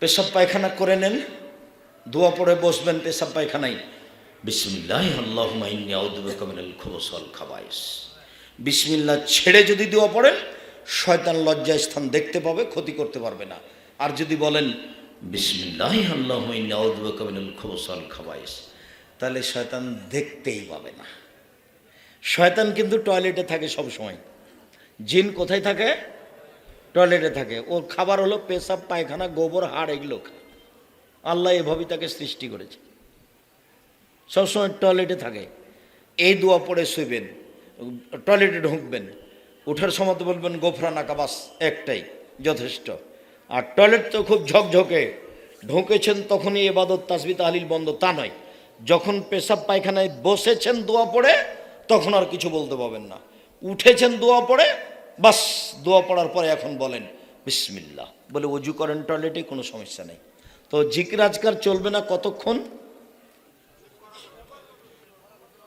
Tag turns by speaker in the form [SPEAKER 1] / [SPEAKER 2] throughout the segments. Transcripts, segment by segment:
[SPEAKER 1] পেশাব পায়খানা করে নেন, দোয়া পড়ে বসবেন পেশাব পায়খানায়। বিসমিল্লাহ ছেড়ে যদি দোয়া পড়েন, শয়তান লজ্জা স্থান দেখতে পাবে, ক্ষতি করতে পারবে না। আর যদি বলেন তাহলে শয়তান দেখতেই পাবে না। শয়তান কিন্তু টয়লেটে থাকে সব সময় জিন কোথায় থাকে? টয়লেটে থাকে। ওর খাবার হলো পেশাব, পায়খানা, গোবর, হাড়, এগুলো খায়। আল্লাহ এভাবেই তাকে সৃষ্টি করেছে। সবসময় টয়লেটে থাকে। এই দোয়া পড়ে শুইবেন, টয়লেটে ঢুকবেন। ওঠার সময় তো বলবেন, গোফরানা কাবাস একটাই, যথেষ্ট। আর টয়লেট তো খুব ঝকঝকে। ঢুকেছেন তখনই এবাদত, তাসবি, তাহলিল বন্ধ, তা নয়। যখন পেশাব, পায়খানায় বসেছেন দোয়া পড়ে, তখন আর কিছু বলতে পাবেন না। উঠেছেন দোয়া পড়ে বাস, দোয়া পড়ার পরে এখন বলেন, বিসমিল্লাহ। বলে অজু করেন টয়লেটে, কোনো সমস্যা নেই। তো জিকির আজকার চলবে না কতক্ষণ?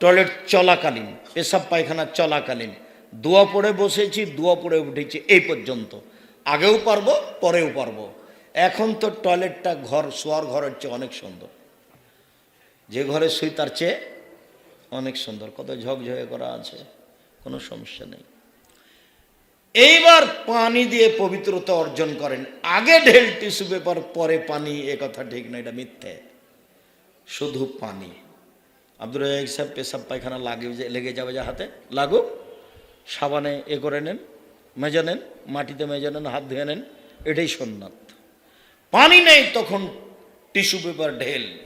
[SPEAKER 1] টয়লেট চলাকালীন, পেশাব পায়খানা চলাকালীন। দোয়া পড়ে বসেছি, দোয়া পড়ে উঠেছি, এই পর্যন্ত। আগেও পারব, পরেও পারব। এখন তো টয়লেটটা ঘর, শোয়ার ঘরের চেয়ে অনেক সুন্দর। যে ঘরে শুই তার চেয়ে অনেক সুন্দর। কত ঝকঝকে করা আছে, কোনো সমস্যা নেই। এইবার পানি দিয়ে পবিত্রতা অর্জন করেন। আগে ঢেল টিস্যু পেপার, পরে পানি, এ কথা ঠিক না, এটা মিথ্যে। শুধু পানি। রাজাক সাহেব পেশাব পায়খানা লাগে লেগে যাবে যে হাতে। লাগুক। সাবানে এ করে নেন, মেজে নেন, মাটিতে মেজে নেন, হাত ধুয়ে নেন, এটাই সন্ন্যত পানি নেই তখন টিস্যু পেপার, ঢেল।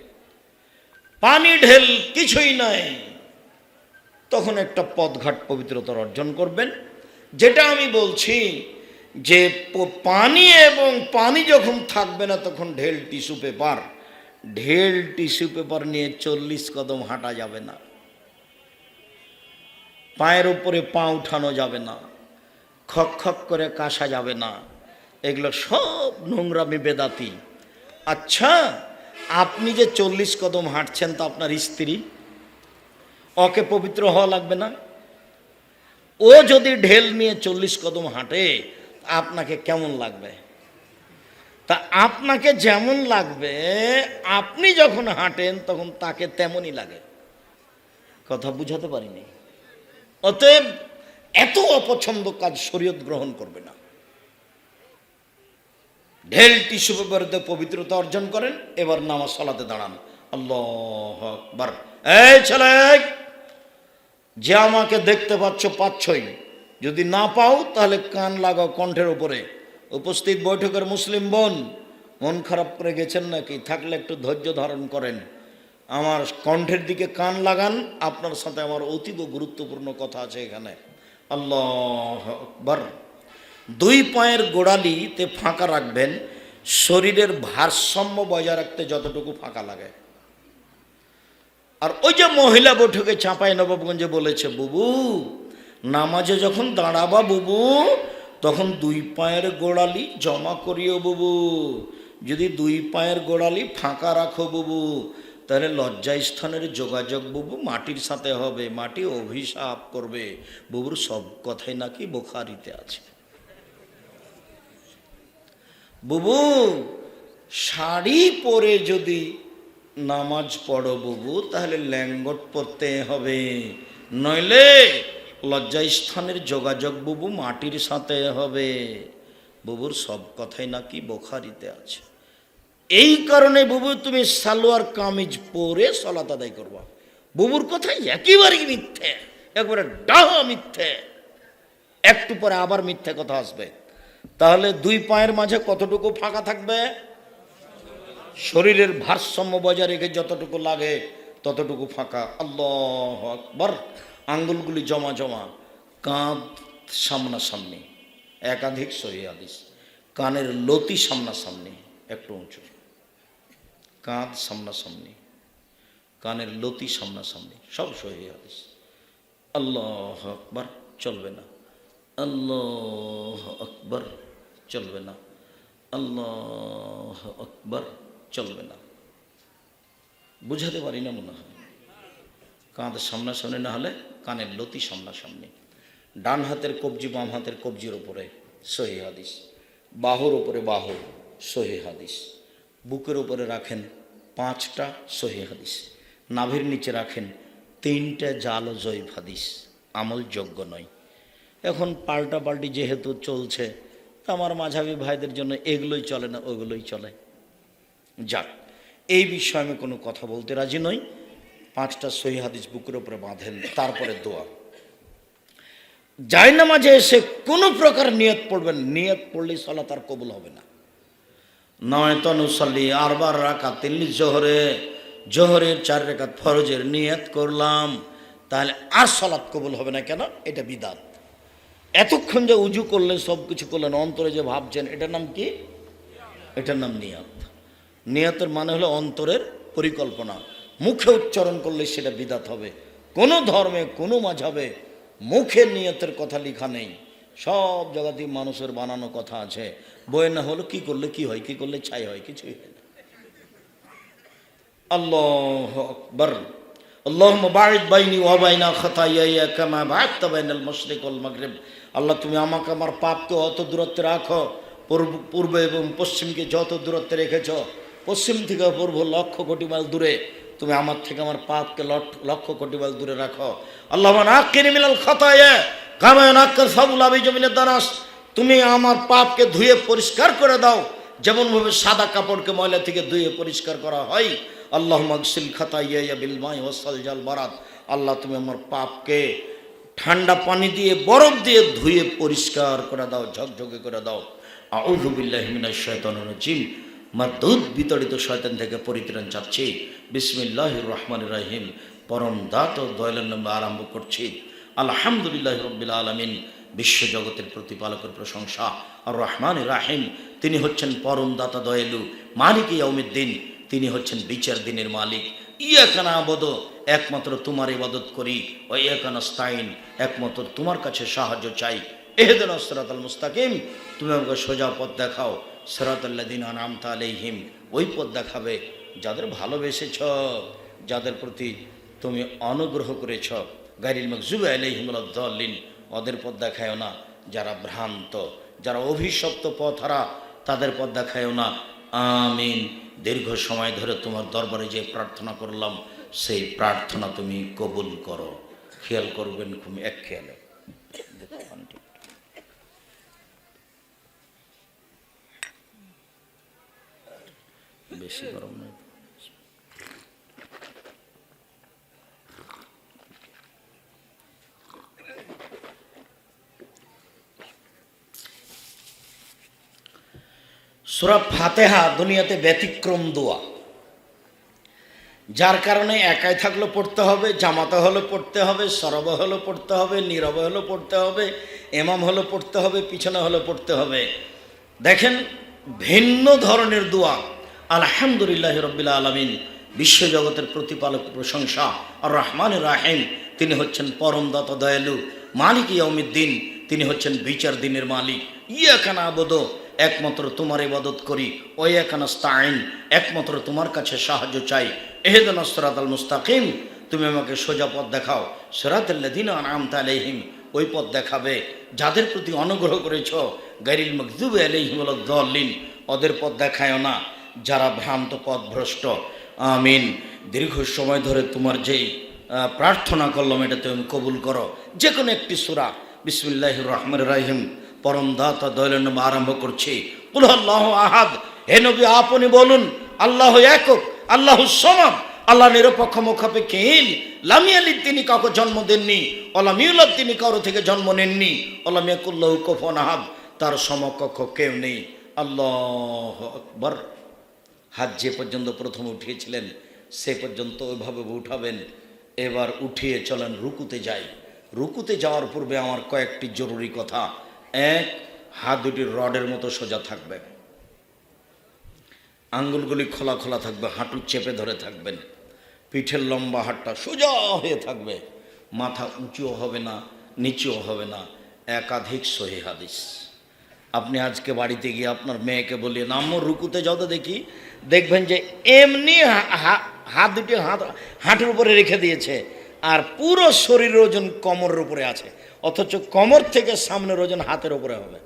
[SPEAKER 1] পানি, ঢেল কিছুই নাই। তখন একটা পদঘাট পবিত্রতার অর্জন করবেন। যেটা আমি বলছি যে পানি এবং পানি যখন থাকবে না তখন ঢেল টিস্যু পেপার, ঢেল টিস্যু পেপার নিয়ে চল্লিশ কদম হাঁটা যাবে না। পায়ের উপরে পা উঠানো যাবে না, খক খক করে কাশা যাবে না। এগুলো সব নোংরামি বেদাতি আচ্ছা আপনি যে চল্লিশ কদম হাঁটছেন তা আপনার স্ত্রী? ওকে পবিত্র হওয়া লাগবে না? ও যদি ঢেল নিয়ে চল্লিশ কদম হাঁটে, আপনাকে কেমন লাগবে? তা আপনাকে যেমন লাগবে, আপনি যখন হাঁটেন, তখন তাকে তেমনই লাগে। কথা বুঝাতে পারিনি। অতএব এত অপছন্দ কাজ শরীয়ত গ্রহণ করবে না। ঢেলটি টিস্যু পবিত্রতা অর্জন করেন, এবার নামাজ সলাতে দাঁড়ান। আল্লাহ এই ছেলে! যে আমাকে দেখতে পাচ্ছ, পাচ্ছই। যদি না পাও, তাহলে কান লাগাও কণ্ঠের উপরে। উপস্থিত বৈঠকের মুসলিম বোন, মন খারাপ করে গেছেন নাকি? থাকলে একটু ধৈর্য ধারণ করেন। আমার কণ্ঠের দিকে কান লাগান, আপনার সাথে আমার অতীব গুরুত্বপূর্ণ কথা আছে এখানে। আল্লাহ আকবার। দুই পায়ের গোড়ালিতে ফাঁকা রাখবেন, শরীরের ভারসাম্য বজায় রাখতে যতটুকু ফাঁকা লাগে। আর ওই যে মহিলা বৈঠকে চাঁপাই নবাবগঞ্জে বলেছে, বুবু, নামাজে যখন দাঁড়াবা বুবু, তখন দুই পায়ের গোড়ালি জমা করিও বুবু। যদি দুই পায়ের গোড়ালি ফাঁকা রাখো বুবু, তাহলে লজ্জা স্থানের যোগাযোগ বুবু মাটির সাথে হবে, মাটি অভিশাপ করবে। বুবুর সব কথাই নাকি বোখারিতে আছে। বুবু, শাড়ি পরে যদি নামাজ পড়ো বুবু, তাহলে ল্যাঙ্গট পরতে হবে। নইলে লজ্জাস্থানের যোগাযোগ বুবু মাটির সাথে হবে। বুবুর সব কথাই নাকি বোখারিতে আছে। এই কারণে বুবু, তুমি সালোয়ার কামিজ পরে সলাত আদায় করবা। বুবুর কথাই একেবারেই মিথ্যে, একবারে ডাহ মিথ্যে। একটু পরে আবার মিথ্যে কথা আসবে। তাহলে দুই পায়ের মাঝে কতটুকু ফাঁকা থাকবে? শরীরের ভারসাম্য বজায় রেখে যতটুকু লাগে ততটুকু ফাঁকা। আল্লাহ আকবর। আঙ্গুলগুলি জমা জমা, কাঁধ সামনাসামনি, একাধিক সহি আদিস কানের লতি সামনাসামনি, একটু উঁচু। কাঁধ সামনাসামনি, কানের লতি সামনাসামনি, সব সহি আদিস আল্লাহ আকবর, চলবে না। আল্লাহ আকবর, চলবে না। আল্লাহ আকবর। চলবে না। বুঝাতে পারি না মনে হয়। কাঁধ সামনাসামনি না হলে কানের লতি সামনাসামনি। ডান হাতের কবজি, বাম হাতের কবজির উপরে সহি হাদিস। বাহুর উপরে বাহু, সহি হাদিস। বুকের উপরে রাখেন পাঁচটা সহি হাদিস। নাভির নিচে রাখেন তিনটা জাল জৈব হাদিস। আমলযোগ্য নয়। এখন পাল্টা পাল্টি যেহেতু চলছে, তা আমার মাঝাবি ভাইদের জন্য এগুলোই চলে না, ওগুলোই চলে। যাক, এই বিষয়ে আমি কোনো কথা বলতে রাজি নই। পাঁচটা সহি হাদিস বুকের উপরে বাঁধেন, তারপরে দোয়া। মাঝে এসে কোনো প্রকার নিয়ত পড়বেন, নিয়ত পড়লে সলা তার কবুল হবে না। নয় তনুসল্লি আরবার রাখা তিল্লি জোহরে, জোহরের চার রেখাত ফরজের নিয়ত করলাম, তাহলে আর সলাৎ কবুল হবে না কেন? এটা বিদাত। এতক্ষণ যে উজু করলেন সব কিছু করলেন, অন্তরে যে ভাবছেন, এটার নাম কি? এটার নাম নিয়ত। নিয়তের মানে হলো অন্তরের পরিকল্পনা। মুখে উচ্চারণ করলে সেটা বিদাত হবে। কোনো ধর্মে, কোনো মাঝাবে মুখে নিয়তের কথা লেখা নেই। সব জগতে মানুষের বানানো কথা আছে। বই না হলো কি করলে কি হয়, কি করলে ছাই হয়, কিছুই হয় না। আল্লাহ আকবর। আল্লাহ মুবারিক বাইনি ওয়াবাইনা খতাইয়া আল্লাহ, তুমি আমাকে আমার পাপকে অত দূরত্বে রাখো। পূর্ব পূর্ব এবং পশ্চিমকে যত দূরত্বে রেখেছো পশ্চিম থেকে পূর্ব লক্ষ কোটি মাইল দূরে তুমি আমার থেকে আমার পাপকে লক্ষ কোটি মাইল দূরে রাখো। আল্লাহ নাক্কিনি মিনাল খাতায়া কামা নাক্কাল ফাবুল আবি জমিনের দানাস তুমি আমার পাপকে ধুয়ে পরিষ্কার করে দাও। যেমনভাবে সাদা কাপড়কে ময়লা থেকে ধুয়ে পরিষ্কার করা হয়। আল্লাহ মকসিল খাতাইয়া বিল মাই ওসাল জাল বারাত আল্লাহ, তুমি আমার পাপকে ঠান্ডা পানি দিয়ে, বরফ দিয়ে ধুয়ে পরিষ্কার করে দাও, ঝকঝকে করে দাও। আউজুবিল্লাহমিনা শয়তানুর রাজিম। দুধ বিতরিত শয়তান থেকে পরিত্রাণ চাচ্ছি। বিসমিল্লাহ রহমান রাহিম। পরম দাত ও দয়ালের আরম্ভ করছি। আলহামদুলিল্লাহ রব্বিল আলমিন। বিশ্বজগতের প্রতিপালকের প্রশংসা। আর রহমান রাহিম। তিনি হচ্ছেন পরম দাতা দয়ালু। মালিক ইয়াউমিদ্দিন। তিনি হচ্ছেন বিচার দিনের মালিক। ইয়াকানা আবদ একমাত্র তোমার ইবাদত করি। ও ইয়াকানা স্তাইন একমাত্র তোমার কাছে সাহায্য চাই। এহেদিন আল মুস্তাকিম। তুমি আমাকে সোজা পথ দেখাও। সরাত আল্লাদিন আনামতা আলাইহিম। ওই পথ দেখাবে যাদের ভালোবেসেছ, যাদের প্রতি তুমি অনুগ্রহ করেছ। গাইরিল মকজুব আলাইহিমুল্লিন ওদের পথ দেখায়ও না। যারা ভ্রান্ত, যারা অভিশপ্ত পথ হারা তাদের পথ দেখায়ও না। আমিন। দীর্ঘ সময় ধরে তোমার দরবারে যে প্রার্থনা করলাম, সেই প্রার্থনা তুমি কবুল করো। খেয়াল করবেন খুব এক খেয়ালে। বেশি গরম নয়। সুরা ফাতেহা দুনিয়াতে ব্যতিক্রম দোয়া। যার কারণে একাই থাকলে পড়তে হবে, জামাতা হলে পড়তে হবে, সরব হলে পড়তে হবে, নীরব হলে পড়তে হবে এমাম হলে পড়তে হবে, পিছনে হলে পড়তে হবে। দেখেন ভিন্ন ধরনের দোয়া। আলহামদুলিল্লাহ রবিল্লা আলমিন, বিশ্বজগতের প্রতিপালক প্রশংসা, আর রহমান রাহেম, তিনি হচ্ছেন পরম দাতা দয়ালু, মালিক ইয়মিদ্দিন তিনি হচ্ছেন বিচার দিনের মালিক। ইয়াকানা আবদ একমাত্র তোমার ইবাদত করি ওই একানা স্তাইন একমাত্র তোমার কাছে সাহায্য চাই। এহেদন সরাত আল মুস্তাকিম, তুমি আমাকে সোজা পথ দেখাও। সরাতুল্লাদিন আনামতা আলাইহিম, ওই পথ দেখাবে। যাদের প্রতি অনুগ্রহ করেছ, গাইরিল মকজুব আলাইহিম দলিন ওদের পথ দেখায়ও না। যারা ভ্রান্ত পথ ভ্রষ্ট আমিন। দীর্ঘ সময় ধরে তোমার যেই প্রার্থনা করলাম, এটা তুমি কবুল করো। যে কোনো একটি সুরা বিসমুল্লাহ রহমান রাহিম, পরম দাতা দয়ালের আরম্ভ করছি। আহাদ। হে নবী, আপনি বলুন, আল্লাহ একক, আল্লাহ সমাদ আল্লাহ নিরপেক্ষ মুখাপেক্ষীন লামিয়ালি তিনি কাউকে জন্ম দেননি। অলামিউল্লাহ তিনি কারও থেকে জন্ম নেননি। অলামিয়াকুল্লাহ কফন আহাদ। তার সমকক্ষ কেউ নেই। আল্লাহ আকবর। হাত যে পর্যন্ত প্রথম উঠিয়েছিলেন, সে পর্যন্ত ওইভাবে উঠাবেন। এবার উঠিয়ে চলেন, রুকুতে যাই। রুকুতে যাওয়ার পূর্বে আমার কয়েকটি জরুরি কথা। এক, হাত দুটি রডের মতো সোজা থাকবে। আঙ্গুলগুলি খোলা খোলা থাকবে, হাঁটু চেপে ধরে থাকবেন। পিঠের লম্বা হাতটা সোজা হয়ে থাকবে। মাথা উঁচুও হবে না, নিচুও হবে না। একাধিক সহি হাদিস। আপনি আজকে বাড়িতে গিয়ে আপনার মেয়েকে বলিয়ে নাম্য রুকুতে যাও তো দেখি। দেখবেন যে এমনি হাত দুটি হাত হাঁটুর উপরে রেখে দিয়েছে, আর পুরো শরীরের ওজন কোমরের উপরে আছে, অথচ কোমর থেকে সামনের ওজন হাতের উপরে হবে।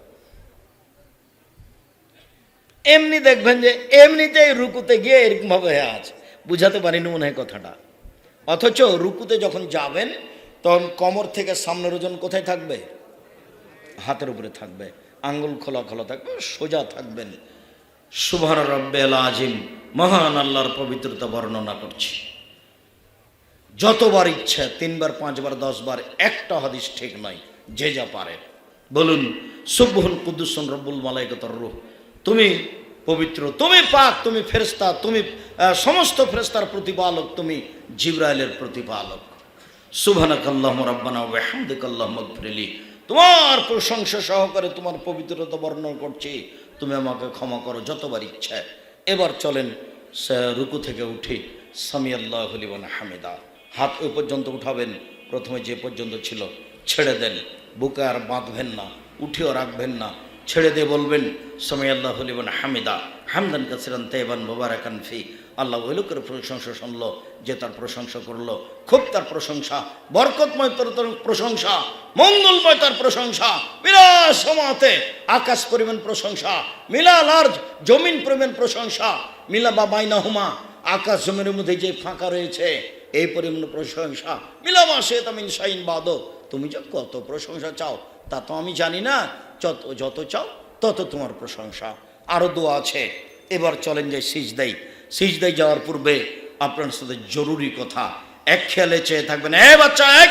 [SPEAKER 1] এমনি দেখবেন যে এমনিতেই রুকুতে গিয়ে এরকমভাবে হয়ে আছে। বুঝাতে পারিনি মনে হয় কথাটা। অথচ রুকুতে যখন যাবেন, তখন কমর থেকে সামনের ওজন কোথায় থাকবে? হাতের উপরে থাকবে। আঙ্গুল খোলা খোলা থাকবে, সোজা থাকবেন। সুভার রব্বেল আজিম মহান আল্লাহর পবিত্রতা বর্ণনা করছি। যতবার ইচ্ছা, তিনবার, পাঁচবার, দশবার, একটা হাদিস ঠিক নয় যে যা পারে। বলুন, সুবহুল কুদ্দুসন রব্বুল মালাইকতর রূহ, তুমি পবিত্র, তুমি পাক, তুমি ফেরেস্তা তুমি সমস্ত ফেরস্তার প্রতিপালক, তুমি জিব্রাইলের প্রতিপালক। সুবহানাক আল্লাহ রব্বানা ওয়াহমদিক আল্লাহ মগফিরলি তোমার প্রশংসা সহকারে তোমার পবিত্রতা বর্ণনা করছি। তুমি আমাকে ক্ষমা করো যতবার ইচ্ছা। এবার চলেন, সে- রুকু থেকে উঠে। সামি আল্লাহ হলিবান হামিদা। হাত ওই পর্যন্ত উঠাবেন, প্রথমে যে পর্যন্ত ছিল, ছেড়ে দেন। বুকে আর বাঁধবেন না, উঠেও রাখবেন না। ছেড়ে দিয়ে বলবেন সামি আল্লাহ হলিবান হামিদা। হামদান কাসিরান তেবান মোবারাকান ফি। আল্লাহ ওইলু করে প্রশংসা শুনলো, যে তার প্রশংসা করল। খুব তার প্রশংসা, বরকতময় তার তার প্রশংসা, মঙ্গলময় তার প্রশংসা, বিরাট সমাতে আকাশ পরিমাণ প্রশংসা মিলা লার্জ জমিন পরিমাণ প্রশংসা, মিলা বা বাইনা হুমা আকাশ জমিনের মধ্যে যে ফাঁকা রয়েছে, এই পরিমাণ প্রশংসা, মিলা মাসে তামিন শাইন বাদ তুমি যে কত প্রশংসা চাও, তা তো আমি জানি না। যত যত চাও, তত তোমার প্রশংসা। আরও দোয়া আছে। এবার চলেন যে সিজদাই সিজদাই যাওয়ার পূর্বে আপনার সাথে জরুরি কথা। এক খেয়ালে চেয়ে থাকবেন। এ বাচ্চা, এক!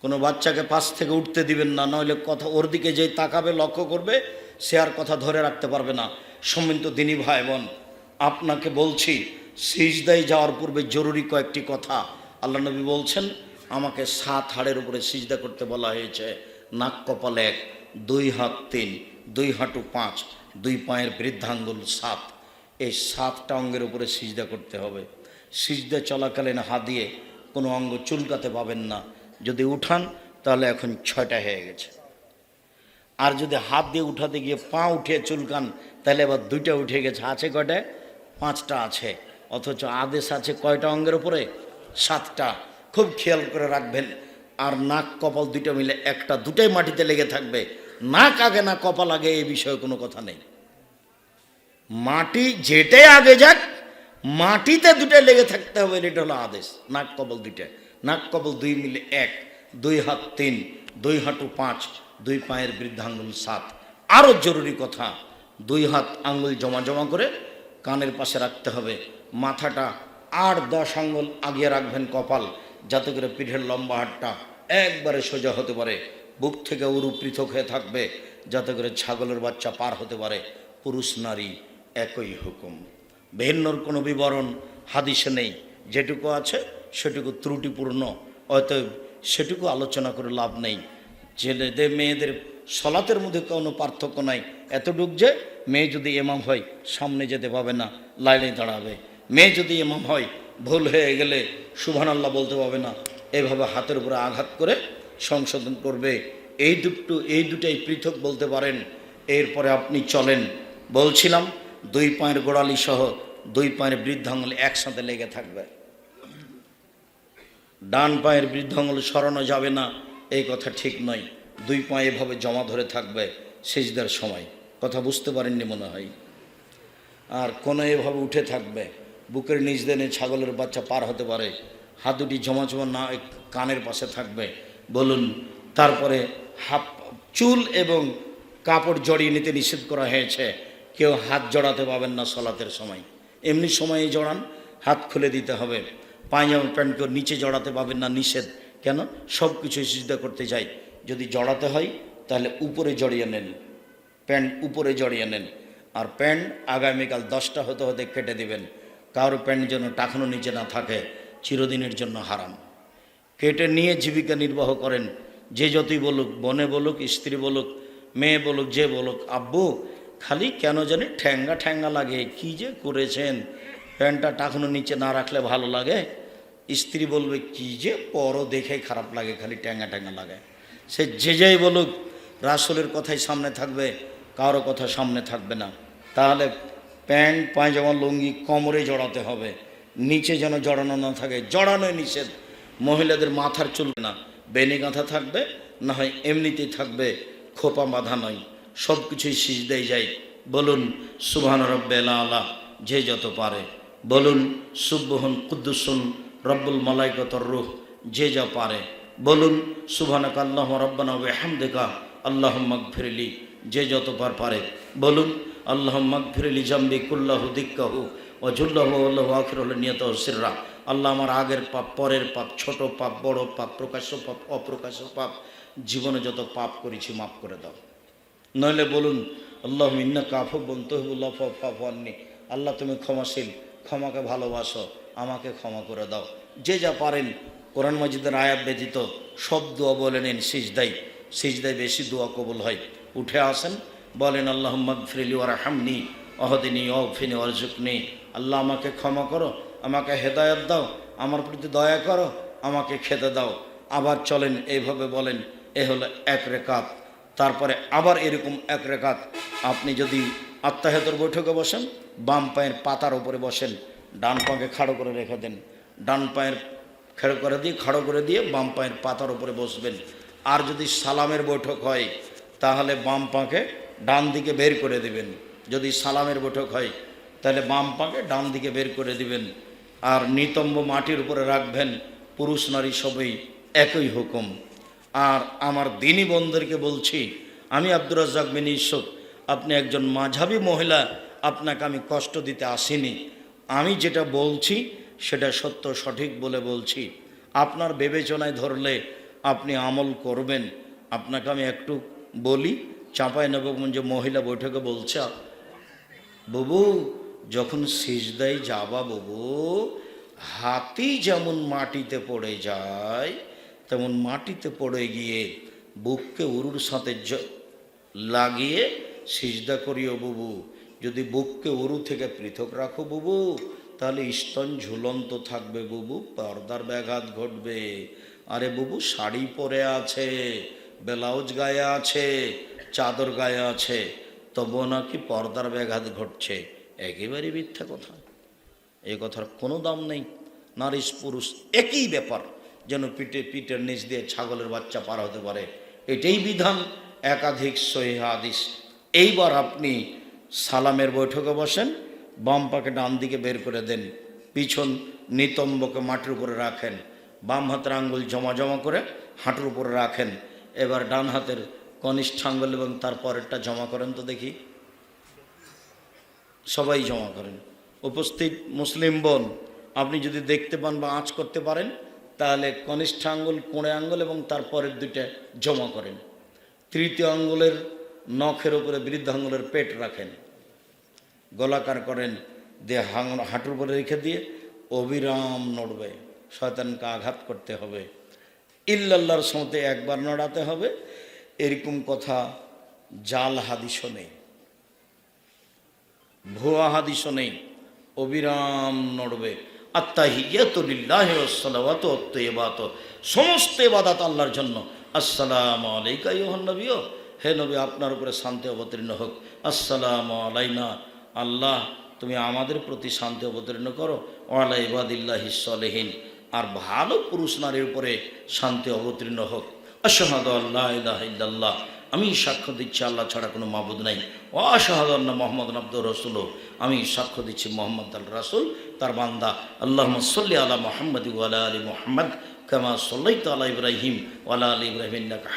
[SPEAKER 1] কোনো বাচ্চাকে পাশ থেকে উঠতে দিবেন না, নইলে কথা ওর দিকে যেই তাকাবে, লক্ষ্য করবে, সে আর কথা ধরে রাখতে পারবে না। সম্মিলিত দিনী ভাই বোন আপনাকে বলছি সিজদাই যাওয়ার পূর্বে জরুরি কয়েকটি কথা। আল্লাহ নবী বলছেন, আমাকে সাত হাড়ের উপরে সিজদা করতে বলা হয়েছে। নাক কপাল এক, দুই হাত তিন। দুই হাঁটু পাঁচ, দুই পায়ের বৃদ্ধাঙ্গুল সাত। এই সাতটা অঙ্গের উপরে সিজদা করতে হবে। সিজদা চলাকালীন হাত দিয়ে কোনো অঙ্গ চুলকাতে পাবেন না। যদি উঠান, তাহলে এখন ছয়টা হয়ে গেছে। আর যদি হাত দিয়ে উঠাতে গিয়ে পা উঠে চুলকান, তাহলে এবার দুইটা উঠে গেছে। আছে কয়টায় পাঁচটা আছে। অথচ আদেশ আছে কয়টা অঙ্গের উপরে? সাতটা। খুব খেয়াল করে রাখবেন। আর নাক কপাল দুইটা মিলে একটা, দুটাই মাটিতে লেগে থাকবে। নাক আগে না কপাল আগে, এই বিষয়ে কোনো কথা নেই। মাটি যেটাই আগে যাক, মাটিতে দুটো লেগে থাকতে হবে, এটা হলো আদেশ। নাক কবল দুইটা। নাক কবল দুই মিলে এক, দুই হাত তিন, দুই হাঁটু পাঁচ, দুই পায়ের বৃদ্ধাঙ্গুল সাত। আরও জরুরি কথা, দুই হাত আঙ্গুল জমা জমা করে কানের পাশে রাখতে হবে। মাথাটা আর দশ আঙ্গুল আগিয়ে রাখবেন কপাল, যাতে করে পিঠের লম্বা হাটটা একবারে সোজা হতে পারে। বুক থেকে উরু পৃথক হয়ে থাকবে, যাতে করে ছাগলের বাচ্চা পার হতে পারে। পুরুষ নারী একই হুকুম। ভিন্নর কোনো বিবরণ হাদিসে নেই। যেটুকু আছে সেটুকু ত্রুটিপূর্ণ। অতএব সেটুকু আলোচনা করে লাভ নেই। ছেলেদের, মেয়েদের সলাতের মধ্যে কোনো পার্থক্য নাই। এতটুক যে মেয়ে যদি এমাম হয়, সামনে যেতে পাবে না, লাইনে দাঁড়াবে। মেয়ে যদি এমাম হয়, ভুল হয়ে গেলে সুবহান আল্লাহ বলতে পাবে না। এভাবে হাতের উপরে আঘাত করে সংশোধন করবে। এই দুটো, এই দুটাই পৃথক বলতে পারেন। এরপরে আপনি চলেন। বলছিলাম, দুই পায়ের গোড়ালি সহ দুই পায়ের বৃদ্ধাঙ্গুল একসাথে লেগে থাকবে। ডান পায়ের বৃদ্ধাঙ্গুল সরানো যাবে না, এই কথা ঠিক নয়। দুই পায়ে এভাবে জমা ধরে থাকবে, সেজদার সময়। কথা বুঝতে পারেননি মনে হয়। আর কোনো এভাবে উঠে থাকবে, বুকের নিচ দেনে ছাগলের বাচ্চা পার হতে পারে। হাত দুটি জমা জমা না কানের পাশে থাকবে। বলুন, তারপরে হাত চুল এবং কাপড় জড়িয়ে নিতে নিষেধ করা হয়েছে। কেউ হাত জড়াতে পাবেন না সলাতের সময়। এমনি সময়ে জড়ান, হাত খুলে দিতে হবে। পায়জামা প্যান্ট কেউ নিচে জড়াতে পাবেন না, নিষেধ। কেন? সব কিছু সিদ্ধা করতে চাই। যদি জড়াতে হয়, তাহলে উপরে জড়িয়ে নেন। প্যান্ট উপরে জড়িয়ে নেন। আর প্যান্ট আগামীকাল দশটা হতে হতে কেটে দিবেন। কারও প্যান্ট যেন টাকানো নিচে না থাকে, চিরদিনের জন্য হারাম। কেটে নিয়ে জীবিকা নির্বাহ করেন। যে যতই বলুক, বনে বলুক, স্ত্রী বলুক, মেয়ে বলুক, যে বলুক, আব্বু, খালি কেন জানি ঠ্যাঙ্গা ঠ্যাঙ্গা লাগে, কি যে করেছেন? প্যান্টটা টাকানো নিচে না রাখলে ভালো লাগে? স্ত্রী বলবে, কি যে পরও দেখে খারাপ লাগে, খালি ট্যাঙ্গা ট্যাঙ্গা লাগে। সে যে যেই বলুক, রাসলের কথাই সামনে থাকবে, কারও কথা সামনে থাকবে না। তাহলে প্যান্ট, পায়জামা, লুঙ্গি, কোমরে জড়াতে হবে। নিচে যেন জড়ানো না থাকে, জড়ানোই নিষেধ। মহিলাদের মাথার চুলবে না, বেনি গাঁথা থাকবে, না হয় এমনিতেই থাকবে খোপা বাঁধা নয়। সব কিছুই সিজদেই যায়। বলুন, সুবহান রব্বেল আলা, যে যত পারে। বলুন সুব্বহন কুদ্দুসুন রব্বুল মালাইকতর রুহ, যে যা পারে। বলুন সুবহানাক আল্লাহ রব্বানা ওয়াহামদিকা আল্লাহ মাগফিরলি যে যত পার পারে। বলুন আল্লাহ মাগফিরলি জাম্বি কুল্লাহু দিক্কাহু ও জুল্লাহু আল্লাহ আখিরুল নিয়ত সিররা। আল্লাহ আমার আগের পাপ, পরের পাপ, ছোট পাপ, বড় পাপ, প্রকাশ্য পাপ, অপ্রকাশ্য পাপ, জীবনে যত পাপ করেছি মাফ করে দাও। নইলে বলুন, আল্লাহ মিন্না কাফু বন্তহিবুল্লাহ ফাফান্নি আল্লাহ তুমি ক্ষমাশীল, ক্ষমাকে ভালোবাসো, আমাকে ক্ষমা করে দাও। যে যা পারেন, কোরআন মজিদের আয়াত ব্যতীত সব দোয়া বলে নিন সিজদাই সিজদাই বেশি দোয়া কবুল হয়। উঠে আসেন, বলেন আল্লাহ মগফিরলি ওর হামনি অহদিনী অফিনি অরজুকনি আল্লাহ আমাকে ক্ষমা করো আমাকে হেদায়ত দাও, আমার প্রতি দয়া করো, আমাকে খেতে দাও। আবার চলেন, এইভাবে বলেন, এ হলো এক রেখাত। তারপরে আবার এরকম এক রেখাত। আপনি যদি আত্মাহেতর বৈঠকে বসেন, বাম পায়ের পাতার উপরে বসেন, ডান পাকে খাড়ো করে রেখে দেন। ডান পায়ের খেড়ো করে দিয়ে, খাড়ো করে দিয়ে বাম পায়ের পাতার উপরে বসবেন। আর যদি সালামের বৈঠক হয়, তাহলে বাম পাকে ডান দিকে বের করে দিবেন। যদি সালামের বৈঠক হয়, তাহলে বাম পাকে ডান দিকে বের করে দিবেন। আর নিতম্ব মাটির উপরে রাখবেন পুরুষ নারী সবই একই হুকুম। আর আমার দিনী বন্ধুদেরকে বলছি, আমি আব্দুর রাজ্জাক বিন ইসুক আপনি একজন মাঝাবি মহিলা, আপনাকে আমি কষ্ট দিতে আসিনি। আমি যেটা বলছি, সেটা সত্য সঠিক বলে বলছি। আপনার বিবেচনায় ধরলে আপনি আমল করবেন। আপনাকে আমি একটু বলি চাঁপায় নবগঞ্জ মহিলা বৈঠকে বলছে, বাবু যখন সিজদাই যাবা বাবু, হাতি যেমন মাটিতে পড়ে যায়, তেমন মাটিতে পড়ে গিয়ে বুককে উরুর সাথে লাগিয়ে সিজদা করিও বুবু। যদি বুককে উরু থেকে পৃথক রাখো বুবু, তাহলে স্তন ঝুলন্ত থাকবে বুবু, পর্দার ব্যাঘাত ঘটবে। আরে বুবু, শাড়ি পরে আছে, ব্লাউজ গায়ে আছে, চাদর গায়ে আছে, তবুও নাকি পর্দার ব্যাঘাত ঘটছে। একেবারে মিথ্যা কথা। এ কথার কোনো দাম নেই। নারী পুরুষ একই ব্যাপার। যেন পিঠে পিঠের নিচ দিয়ে ছাগলের বাচ্চা পার হতে পারে। এটাই বিধান একাধিক সহি হাদিস। এইবার আপনি সালামের বৈঠকে বসেন, বাম পাকে ডান দিকে বের করে দেন, পিছন নিতম্বকে মাটির উপরে রাখেন, বাম হাতের আঙ্গুল জমা জমা করে হাঁটুর উপরে রাখেন। এবার ডান হাতের কনিষ্ঠ আঙ্গুল এবং তার পরেরটা জমা করেন তো দেখি। সবাই জমা করেন। উপস্থিত মুসলিম বোন, আপনি যদি দেখতে পান বা আঁচ করতে পারেন, তাহলে কনিষ্ঠ আঙ্গুল, কোণে আঙ্গুল এবং তারপরের দুইটা জমা করেন। তৃতীয় আঙ্গুলের নখের উপরে বৃদ্ধ আঙ্গুলের পেট রাখেন। গোলাকার করেন দিয়ে হাঁটুর উপরে রেখে দিয়ে অবিরাম নড়বে। শয়তানকে আঘাত করতে হবে। ইল্লাল্লাহর সমতে একবার নড়াতে হবে। এরকম কথা জাল হাদিসও নেই। ভুয়া হাদিসও নেই অবিরাম নড়বে অত্যবাত সমস্ত এবাদাত আল্লাহর জন্য। আসসালাম আলাইকা ইহন নবীও হে নবী, আপনার উপরে শান্তি অবতীর্ণ হোক। আসসালাম আলাইনা। আল্লাহ, তুমি আমাদের প্রতি শান্তি অবতীর্ণ করো। ওয়ালা ইবাদিল্লাহ সলেহীন। আর ভালো পুরুষ নারীর উপরে শান্তি অবতীর্ণ হোক। আশহাদ আল্লাহ ইল্লাল্লাহ। আমি সাক্ষ্য দিচ্ছি, আল্লাহ ছাড়া কোনো মাবুদ নাই। আল্লাহ মোহাম্মদ আব্দুর রসুল আমি সাক্ষ্য দিচ্ছি মোহাম্মদ আল রাসুল, তার বান্দা। আল্লাহ সল্লি আলা মোহাম্মদ ওয়ালা আলী মোহাম্মদ, কামা সল্লাই আলা ইব্রাহিম ওয়ালা আলী ইব্রাহিম, ইন্নাকা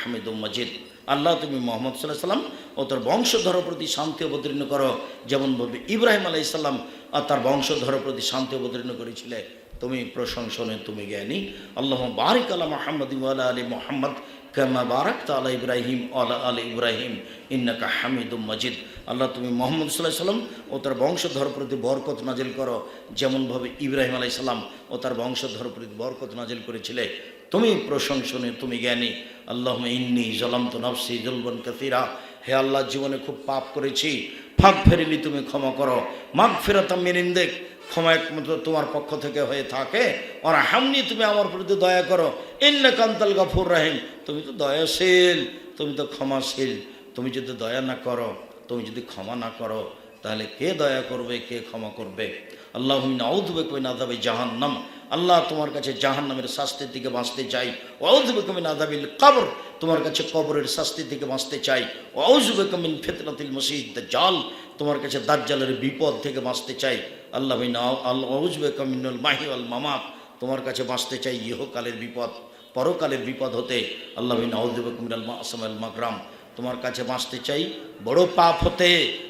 [SPEAKER 1] মজিদ। আল্লাহ, তুমি মোহাম্মদ সাল্লাহ সাল্লাম ও তার বংশধর প্রতি শান্তি অবতীর্ণ করো। যেমনভাবে ইব্রাহিম আলাই সাল্লাম আর তার বংশধর প্রতি শান্তি অবতীর্ণ করেছিলে। তুমি প্রশংসনে তুমি জ্ঞানী। আল্লাহ বারিক আলা মোহাম্মদ ওয়ালা আলী মোহাম্মদ কামা বারাক তালা ইব্রাহিম আলা আলী ইব্রাহিম, ইন্নাকা হামিদুম মজিদ। আল্লাহ, তুমি মোহাম্মদ সাল্লাহ সাল্লাম ও তার বংশধর প্রতি বরকত নাজিল করো, যেমনভাবে ইব্রাহিম আলাই সাল্লাম ও তার বংশধর প্রতি বরকত নাজিল করেছিলে। তুমি প্রশংসনে তুমি জ্ঞানী। আল্লাহ ইন্নি জলাম তো নফসি জলবন কাতিরা হে আল্লাহ, জীবনে খুব পাপ করেছি। ফাঁক ফেরিলি তুমি ক্ষমা করো। মাঘ ফেরাতাম মেরিন্দেক ক্ষমা একমাত্র তোমার পক্ষ থেকে হয়ে থাকে। ওরা হামনি, তুমি আমার প্রতি দয়া করো। ইন্না কান্তাল গাফুর রাহিম। তুমি তো দয়াশীল, তুমি তো ক্ষমাশীল। তুমি যদি দয়া না করো, তুমি যদি ক্ষমা না করো, তাহলে কে দয়া করবে, কে ক্ষমা করবে? আল্লাহ আউদবে কই না দাবে জাহান্নাম। আল্লাহ তোমার কাছে জাহান্নামের শাস্তির দিকে বাঁচতে চাই। ওয়াউজবে কমিন আদাবিল কবর। তোমার কাছে কবরের শাস্তির দিকে বাঁচতে চাই। ওয়াউজবে কমিন ফিতনাতিল মসিদ জাল তোমার কাছে দাজ্জালের বিপদ থেকে বাঁচতে চাই। আল্লাহ ওয়াউজবে মাহি আল মামাত। তোমার কাছে বাঁচতে চাই ইহকালের বিপদ, পরকালের বিপদ হতে। আল্লাহ কমিনাল আসামাল মাকরাম। তোমার কাছে বাঁচতে চাই বড় পাপ হতে।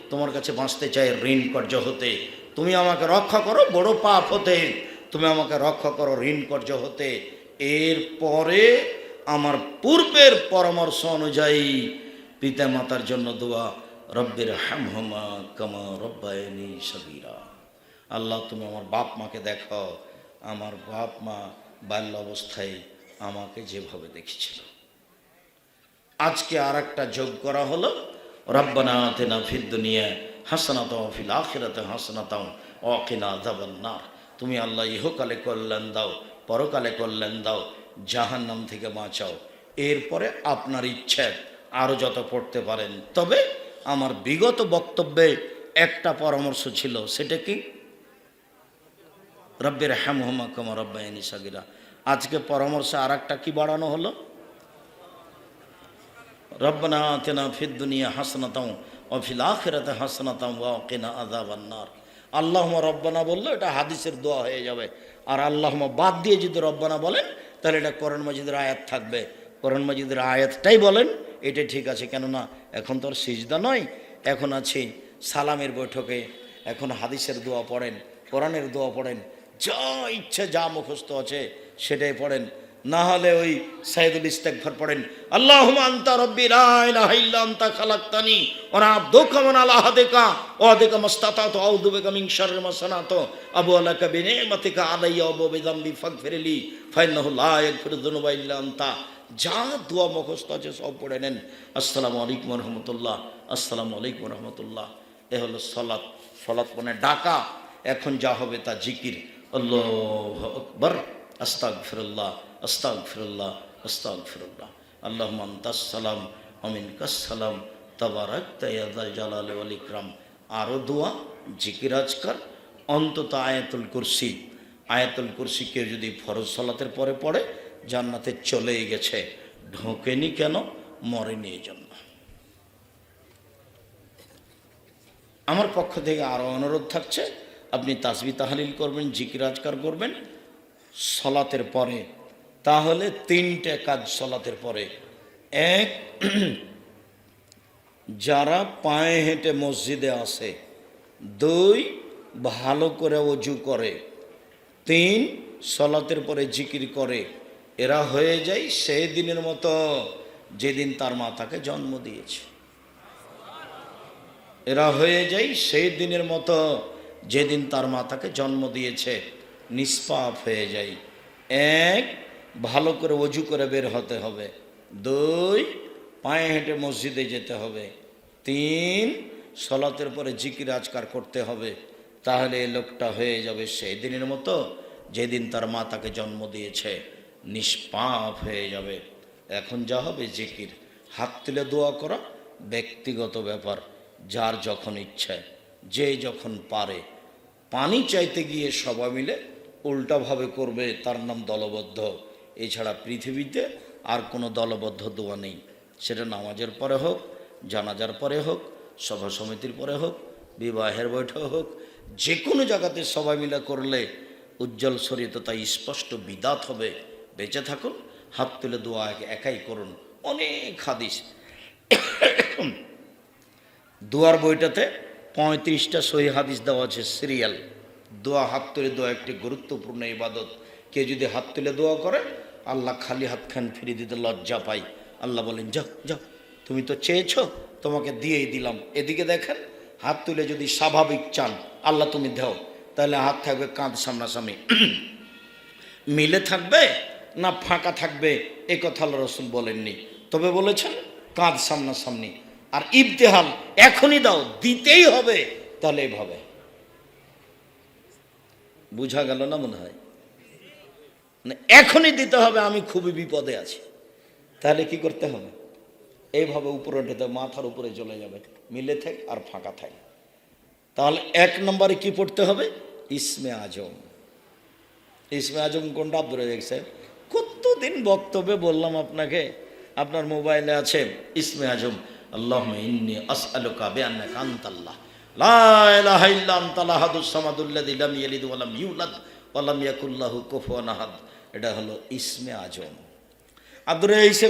[SPEAKER 1] তোমার কাছে বাঁচতে চাই ঋণ কর্য হতে। তুমি আমাকে রক্ষা করো বড় পাপ হতে। তুমি আমাকে রক্ষা করো ঋণ কর্য হতে। এর পরে আমার পূর্বের পরামর্শ অনুযায়ী পিতা মাতার জন্য দোয়া, রব্বের হ্যামহমা কামা রব্বায়নি সবিরা আল্লাহ, তুমি আমার বাপ মাকে দেখো। আমার বাপ মা বাল্য অবস্থায় আমাকে যেভাবে দেখেছিল। আজকে আর একটা যোগ করা হলো, রব্বানা আতেনা ফিদ দুনিয়া হাসানাতাও ফিল আখিরাতে হাসানাতাও অকিনা দাবান্নার তুমি আল্লাহ, ইহকালে কল্যাণ দাও, পরকালে কল্যাণ দাও, জাহান্নাম থেকে বাঁচাও। এরপরে আপনার ইচ্ছে আরও যত পড়তে পারেন। তবে আমার বিগত বক্তব্যে একটা পরামর্শ ছিল, সেটা কি? রব্বের হ্যাম হোমা কমা রব্বায়নি সাগিরা। আজকে পরামর্শে আর একটা কি বাড়ানো হলো? রব্বানা ফিদ দুনিয়া হাসনাতাও ও ফিল আখিরাতে হাসনাতাও ওয়া কিনা আযাবান্নার আল্লাহুম্মা রব্বানা বলল এটা হাদিসের দোয়া হয়ে যাবে। আর আল্লাহুম্মা বাদ দিয়ে যদি রব্বানা বলেন, তাহলে এটা কোরআন মাজিদের আয়াত থাকবে। কোরআন মাজিদের আয়াতটাই বলেন, এটা ঠিক আছে। কেননা এখন তো আর সিজদা নয়, এখন আছে সালামের বৈঠকে। এখন হাদিসের দোয়া পড়েন, কোরআনের দোয়া পড়েন। যা ইচ্ছে, যা মুখস্থ আছে, সেটাই পড়েন। না হলে ওই সাইদুল ইস্তেকফার পড়েন। আল্লাহ আন্তা রব্বি আনতা খালাকতানি না আবদুকা ওয়া না আহাদিকা, ওয়া আদিকা মাস্তাতাতু, আউযু বিকা মিন শাররি মা সানাতু, আবু আলাকা বিনিমাতিকা আলাইয়া, ওয়া বিযামবি ফাগফিরলি ফাইন্নাহু লা ইয়াগফিরু যুনুবা ইল্লা আনতা। যা দোয়া মুখস্থ আছে, সব পড়ে নেন। আসসালামু আলাইকুম রহমতুল্লাহ। আসসালামু আলাইকুম রহমতুল্লাহ। এ হলো সলাৎ সলাৎ মানে ডাকা। এখন যা হবে তা জিকির। আল্লাহ আকবর আস্তাক ফিরল্লাহ আস্তাক ফিরল্লাহ আস্তাক ফিরল্লাহ আল্লাহ সালাম অমিন কাসালাম তাবারাক তাইয়াদা জালাল আল ইকরাম। আরও দোয়া, জিকির আজকার, অন্তত আয়াতুল কুরসি। আয়াতুল কুরসি কেউ যদি ফরজ সলাতের পরে পড়ে, জান্নাতে চলেই গেছে। ঢোকেনি কেন? মরেনি এই জন্য আমার পক্ষ থেকে আরও অনুরোধ থাকছে আপনি তাসবি তাহালিল করবেন, জিকির আজকার করবেন, সলাতের পরে। তাহলে তিনটে কাজ সলাতের পরে। এক, যারা পায়ে হেঁটে মসজিদে আসে। দুই, ভালো করে অজু করে। তিন, সলাতের পরে জিকির করে। এরা হয়ে যায় সেই দিনের মতো যেদিন তার মা তাকে জন্ম দিয়েছে। এরা হয়ে যায় সেই দিনের মতো যেদিন তার মা তাকে জন্ম দিয়েছে, নিষ্পাপ হয়ে যায় এক, ভালো করে অজু করে বের হতে হবে। দুই, পায়ে হেঁটে মসজিদে যেতে হবে। তিন, সলাতের পরে জিকির আজকার করতে হবে। তাহলে এই লোকটা হয়ে যাবে সেই দিনের মতো যেদিন তার মা তাকে জন্ম দিয়েছে, নিষ্পাপ হয়ে যাবে। এখন যা হবে জিকির। হাত তুলে দোয়া করা ব্যক্তিগত ব্যাপার, যার যখন ইচ্ছে, যে যখন পারে। পানি চাইতে গিয়ে সবাই মিলে উল্টাভাবে করবে, তার নাম দলবদ্ধ। এছাড়া পৃথিবীতে আর কোনো দলবদ্ধ দোয়া নেই। সেটা নামাজের পরে হোক, জানাজার পরে হোক, সভা সমিতির পরে হোক, বিবাহের বৈঠক হোক যে কোনো জায়গাতে সবাই মিলে করলে উজ্জ্বল শরীরে তাই স্পষ্ট বিদাত হবে। বেঁচে থাকুন, হাত তুলে দোয়া একাই করুন। অনেক হাদিস। দোয়ার বইটাতে পঁয়ত্রিশটা সহি হাদিস দেওয়া আছে সিরিয়াল দোয়া হাত তুলে দোয়া একটি গুরুত্বপূর্ণ ইবাদত। কে যদি হাত তুলে দোয়া করে, আল্লাহ খালি হাত খান ফিরিয়ে দিতে লজ্জা পাই আল্লাহ বলেন, যাও যাও, তুমি তো চেয়েছো, তোমাকে দিয়েই দিলাম। এদিকে দেখেন, হাত তুলে যদি স্বাভাবিক চান, আল্লাহ তুমি দাও, তাহলে হাত থাকবে কাঁধ সামনাসামনি। মিলে থাকবে না ফাঁকা থাকবে? এ কথা আল্লাহ রসুল বলেননি। তবে বলেছেন, কাঁধ সামনাসামনি। আর ইবতেহাল এখনই দাও, দিতেই হবে তাহলে এভাবে বুঝা গেল না মনে হয়? মানে এখনই দিতে হবে, আমি খুবই বিপদে আছি। তাহলে কি করতে হবে? এইভাবে উপরে উঠে মাথার উপরে চলে যাবে। মিলে থাক আর ফাঁকা থাক। তাহলে এক নম্বরে কি পড়তে হবে? ইসমে আজম। ইসমে আজম কোনটা? আব্দুর রাজাক সাহেব। কতদিন বক্তব্যে বললাম আপনাকে, আপনার মোবাইলে আছে ইসমে আজম। আল্লাহ এটা হলো আজম।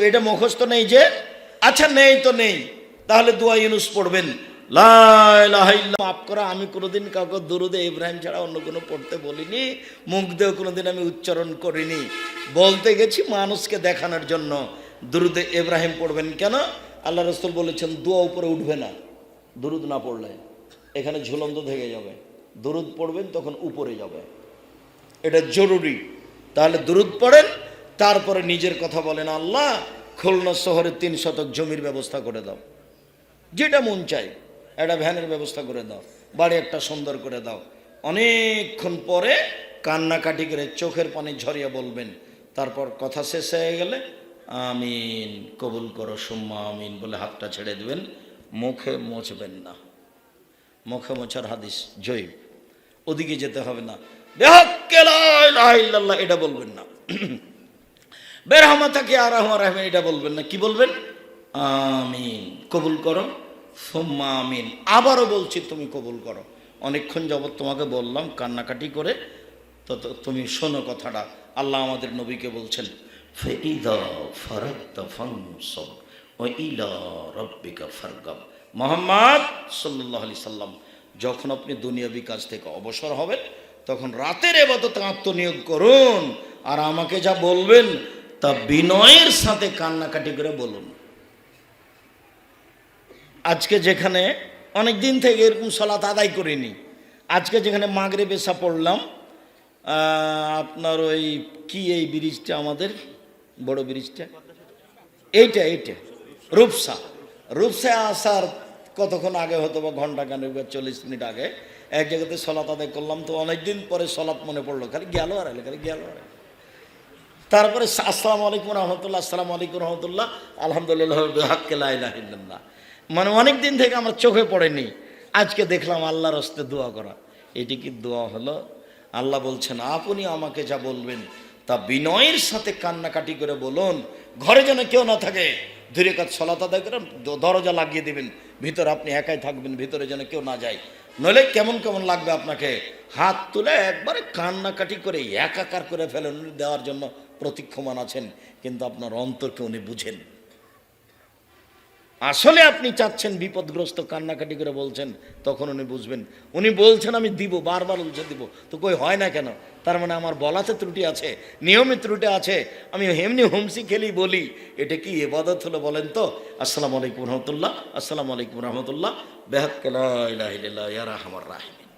[SPEAKER 1] এটা নেই যে? আচ্ছা নেই তো নেই। তাহলে দোয়া ইউনুস পড়বেন। মাফ করা, আমি কোনোদিন কাউকে দুরুদে ইব্রাহিম ছাড়া অন্য কোনো পড়তে বলিনি। মুখ দিয়েও কোনোদিন আমি উচ্চারণ করিনি। বলতে গেছি মানুষকে দেখানোর জন্য। দুরুদে ইব্রাহিম পড়বেন কেন? আল্লাহ রসুল বলেছেন, দোয়া উপরে উঠবে না, দুরুদ না পড়লে। এখানে ঝুলন্ত থেকে যাবে। দুরুদ পড়বেন, তখন উপরে যাবে। এটা জরুরি। তাহলে দুরুদ পড়েন, তারপরে নিজের কথা বলেন, আল্লাহ, খুলনা শহরে তিন শতক জমির ব্যবস্থা করে দাও। যেটা মন চাই একটা ভ্যানের ব্যবস্থা করে দাও, বাড়ি একটা সুন্দর করে দাও। অনেকক্ষণ পরে কান্নাকাটি করে চোখের পানি ঝরিয়ে বলবেন। তারপর কথা শেষ হয়ে গেলে আমিন, কবুল করো সুম্মা আমিন বলে হাতটা ছেড়ে দেবেন, মুখে মোছবেন না। মুখে মোছার হাদিস জয়ীব। ওদিকে যেতে হবে না। এটা বলবেন না। বের হামাতাকে আর রহমান রাহমান এটা বলবেন না। কি বলবেন? আমিন, কবুল করো। সোম্মা আমিন, আবারও বলছি তুমি কবুল করো। অনেকক্ষণ যাবৎ তোমাকে বললাম, কান্নাকাটি করে তো তুমি শোনো কথাটা। আল্লাহ আমাদের নবীকে বলছেন যখন আপনি দুনিয়াবি কাজ থেকে অবসর হবেন, তখন রাতের এবাদতে আত্মনিয়োগ করুন। আর আমাকে যা বলবেন, তা বিনয়ের সাথে কান্নাকাটি করে বলুন। আজকে যেখানে অনেক দিন থেকে এরকম সলাত আদায় করিনি, আজকে যেখানে মাগরে বেশা পড়লাম আপনার ওই কি এই ব্রিজটা আমাদের? বড় ব্রিজটা? এইটা এইটা। রূপসা। রূপসা আসার কতক্ষণ আগে হতো বা ঘণ্টা বা চল্লিশ মিনিট আগে এক জায়গাতে সলাত আদায় করলাম, তো অনেকদিন পরে সলাৎ মনে পড়ল। খালি গেল আর খালি গেল আর তারপরে আসসালামু আলাইকুম রহমতুল্লাহ, আসসালামু আলাইকুম রহমতুল্লাহ, আলহামদুলিল্লাহ মানে অনেক দিন থেকে আমার চোখে পড়েনি, আজকে দেখলাম আল্লাহর হস্তে দোয়া করা। এটি কি দোয়া হলো? আল্লাহ বলছেন, আপনি আমাকে যা বলবেন তা বিনয়ের সাথে কান্নাকাটি করে বলুন, ঘরে যেন কেউ না থাকে, ধীরে কাজ সলাত আদায় করে দরজা লাগিয়ে দেবেন, ভিতরে আপনি একাই থাকবেন, ভিতরে যেন কেউ না যায়। নইলে কেমন কেমন লাগবে আপনাকে? হাত তুলে একবারে কান্নাকাটি করে একাকার করে ফেলেন, দেওয়ার জন্য প্রতীক্ষমান আছেন, কিন্তু আপনার অন্তরকে উনি বুঝেন। আসলে আপনি চাচ্ছেন বিপদগ্রস্ত, কান্নাকাটি করে বলছেন, তখন উনি বুঝবেন। উনি বলছেন, আমি দিব, বারবার বলছে, দিব। তো কই হয় না কেন? তার মানে আমার বলাতে ত্রুটি আছে, নিয়মিত ত্রুটি আছে, আমি এমনি হোমসি খেলি বলি, এটা কি এবাদত হলো বলেন তো? আসসালামু আলাইকুম রহমতুল্লাহ, আসসালামু আলাইকুম রহমতুল্লাহ বেহাক্কেলা আমার রাহিমিন।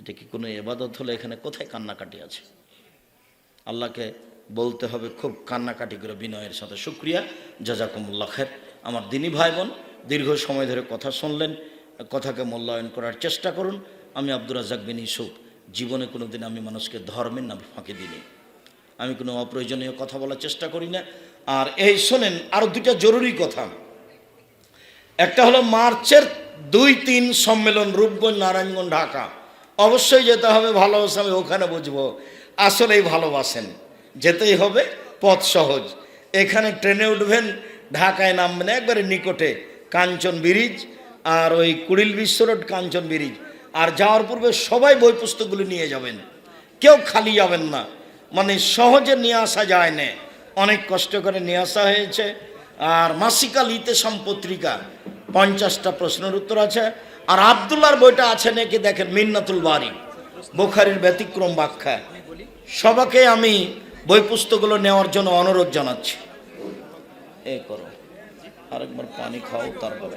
[SPEAKER 1] এটা কি কোনো এবাদত হলো? এখানে কোথায় কান্নাকাটি আছে? আল্লাহকে বলতে হবে খুব কান্নাকাটি করে বিনয়ের সাথে, শুক্রিয়া, জাজাকুমুল্লাহ খের আমার দিনী ভাই বোন দীর্ঘ সময় ধরে কথা শুনলেন, কথাকে মূল্যায়ন করার চেষ্টা করুন। আমি আব্দুর রাজাক বিন ইসুফ জীবনে কোনো দিন আমি মানুষকে ধর্মের নামে ফাঁকি দিইনি। আমি কোনো অপ্রয়োজনীয় কথা বলার চেষ্টা করি না। আর এই শোনেন আরও দুটা জরুরি কথা। একটা হলো মার্চের দুই তিন সম্মেলন রূপগঞ্জ নারায়ণগঞ্জ ঢাকা। অবশ্যই যেতে হবে ভালোবাসা আমি ওখানে বুঝব। আসলেই ভালোবাসেন। যেতেই হবে, পথ সহজ। এখানে ট্রেনে উঠবেন, ঢাকায় নামবেন, একবারে নিকটে কাঞ্চন ব্রিজ আর ওই কুড়িল বিশ্ব রোড কাঞ্চন ব্রিজ। আর যাওয়ার পূর্বে সবাই বই পুস্তকগুলো নিয়ে যাবেন। কেউ খালি যাবেন না। মানে সহজে নিয়ে আসা যায় না। অনেক কষ্ট করে নিয়ে আসা হয়েছে। আর মাসিকাল ইতেসাম পত্রিকা পঞ্চাশটা প্রশ্নের উত্তর আছে। আর আবদুল্লার বইটা আছে নাকি দেখেন, মিন্নাতুল বাড়ি বোখারির ব্যতিক্রম ব্যাখ্যা। সবাকে আমি বই পুস্তকগুলো নেওয়ার জন্য অনুরোধ জানাচ্ছি। এ করো। আরেকবার পানি খাও, তারপরে।